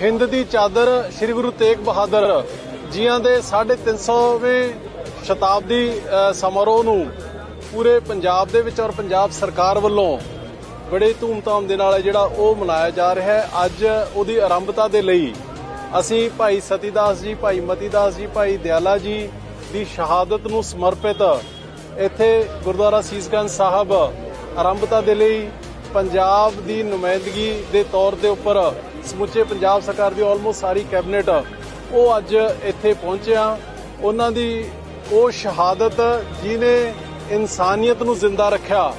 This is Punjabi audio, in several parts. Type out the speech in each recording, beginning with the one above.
ਹਿੰਦ ਦੀ ਚਾਦਰ ਸ੍ਰੀ ਗੁਰੂ ਤੇਗ ਬਹਾਦਰ ਜੀਆਂ ਦੇ 350ਵੇਂ ਸ਼ਤਾਬਦੀ ਸਮਾਰੋਹ ਨੂੰ ਪੂਰੇ ਪੰਜਾਬ ਦੇ ਵਿੱਚ ਔਰ ਪੰਜਾਬ ਸਰਕਾਰ ਵੱਲੋਂ ਬੜੇ ਧੂਮਧਾਮ ਦੇ ਨਾਲ ਜਿਹੜਾ ਉਹ ਮਨਾਇਆ ਜਾ ਰਿਹਾ ਹੈ। ਅੱਜ ਉਹਦੀ ਆਰੰਭਤਾ ਦੇ ਲਈ ਅਸੀਂ ਭਾਈ ਸਤੀਦਾਸ ਜੀ, ਭਾਈ ਮਤੀਦਾਸ ਜੀ, ਭਾਈ ਦਿਆਲਾ ਜੀ ਦੀ ਸ਼ਹਾਦਤ ਨੂੰ ਸਮਰਪਿਤ ਇੱਥੇ ਗੁਰਦੁਆਰਾ ਸੀਸਗੰਜ ਸਾਹਿਬ ਆਰੰਭਤਾ ਦੇ ਲਈ ਪੰਜਾਬ ਦੀ ਨੁਮਾਇੰਦਗੀ ਦੇ ਤੌਰ ਦੇ ਉੱਪਰ ਸਮੁੱਚੇ ਪੰਜਾਬ ਸਰਕਾਰ ਦੀ ਆਲਮੋਸਟ ਸਾਰੀ ਕੈਬਨਿਟ ਉਹ ਅੱਜ ਇੱਥੇ ਪਹੁੰਚਿਆ ਉਹਨਾਂ ਦੀ ਉਹ ਸ਼ਹਾਦਤ ਜਿਨੇ ਇਨਸਾਨੀਅਤ ਨੂੰ ਜ਼ਿੰਦਾ ਰੱਖਿਆ,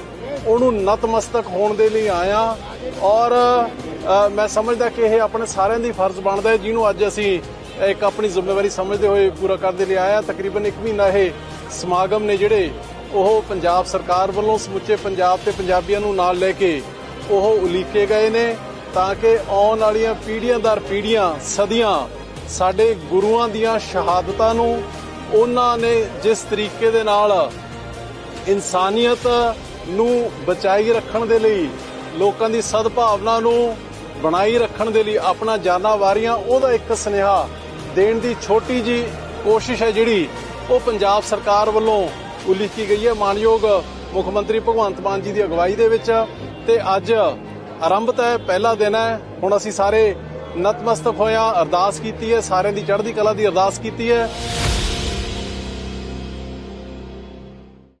ਉਹਨੂੰ ਨਤਮਸਤਕ ਹੋਣ ਦੇ ਲਈ ਆਇਆ ਔਰ ਮੈਂ ਸਮਝਦਾ ਕਿ ਇਹ ਆਪਣੇ ਸਾਰਿਆਂ ਦੀ ਫਰਜ਼ ਬਣਦਾ ਹੈ, ਜਿਹਨੂੰ ਅੱਜ ਅਸੀਂ ਇੱਕ ਆਪਣੀ ਜ਼ਿੰਮੇਵਾਰੀ ਸਮਝਦੇ ਹੋਏ ਪੂਰਾ ਕਰਨ ਦੇ ਲਈ ਆਇਆ ਤਕਰੀਬਨ 1 ਮਹੀਨਾ ਇਹ ਸਮਾਗਮ ਨੇ ਜਿਹੜੇ ਉਹ ਪੰਜਾਬ ਸਰਕਾਰ ਵੱਲੋਂ ਸਮੁੱਚੇ ਪੰਜਾਬ ਤੇ ਪੰਜਾਬੀਆਂ ਨੂੰ ਨਾਲ ਲੈ ਕੇ ਉਹ ਉਲੀਕੇ ਗਏ ਨੇ। ਤਾਂ ਕਿ ਆਉਣ ਵਾਲੀਆਂ ਪੀੜ੍ਹੀਆਂ ਦਰ ਪੀੜ੍ਹੀਆਂ, ਸਦੀਆਂ ਸਾਡੇ ਗੁਰੂਆਂ ਦੀਆਂ ਸ਼ਹਾਦਤਾਂ ਨੂੰ ਉਹਨਾਂ ਨੇ ਜਿਸ ਤਰੀਕੇ ਦੇ ਨਾਲ ਇਨਸਾਨੀਅਤ ਨੂੰ ਬਚਾਈ ਰੱਖਣ ਦੇ ਲਈ, ਲੋਕਾਂ ਦੀ ਸਦਭਾਵਨਾ ਨੂੰ ਬਣਾਈ ਰੱਖਣ ਦੇ ਲਈ ਆਪਣਾ ਜਾਨਾਂ ਵਾਰੀਆਂ, ਉਹਦਾ ਇੱਕ ਸੁਨੇਹਾ ਦੇਣ ਦੀ ਛੋਟੀ ਜੀ ਕੋਸ਼ਿਸ਼ ਹੈ ਜਿਹੜੀ ਉਹ ਪੰਜਾਬ ਸਰਕਾਰ ਵੱਲੋਂ ਉਲੀਕੀ ਗਈ ਹੈ। ਮਾਨਯੋਗ ਮੁੱਖ ਮੰਤਰੀ ਭਗਵੰਤ ਮਾਨ ਜੀ ਦੀ ਅਗਵਾਈ ਦੇ ਵਿੱਚ ਤੇ ਅੱਜ ਆਰੰਭਤ ਹੈ ਪਹਿਲਾ ਦਿਨ ਹੈ। ਹੁਣ ਅਸੀਂ ਸਾਰੇ ਨਤਮਸਤਕ ਹੋਇਆ ਅਰਦਾਸ ਕੀਤੀ ਹੈ। ਸਾਰਿਆਂ ਦੀ ਚੜ੍ਹਦੀ ਕਲਾ ਦੀ ਅਰਦਾਸ ਕੀਤੀ ਹੈ।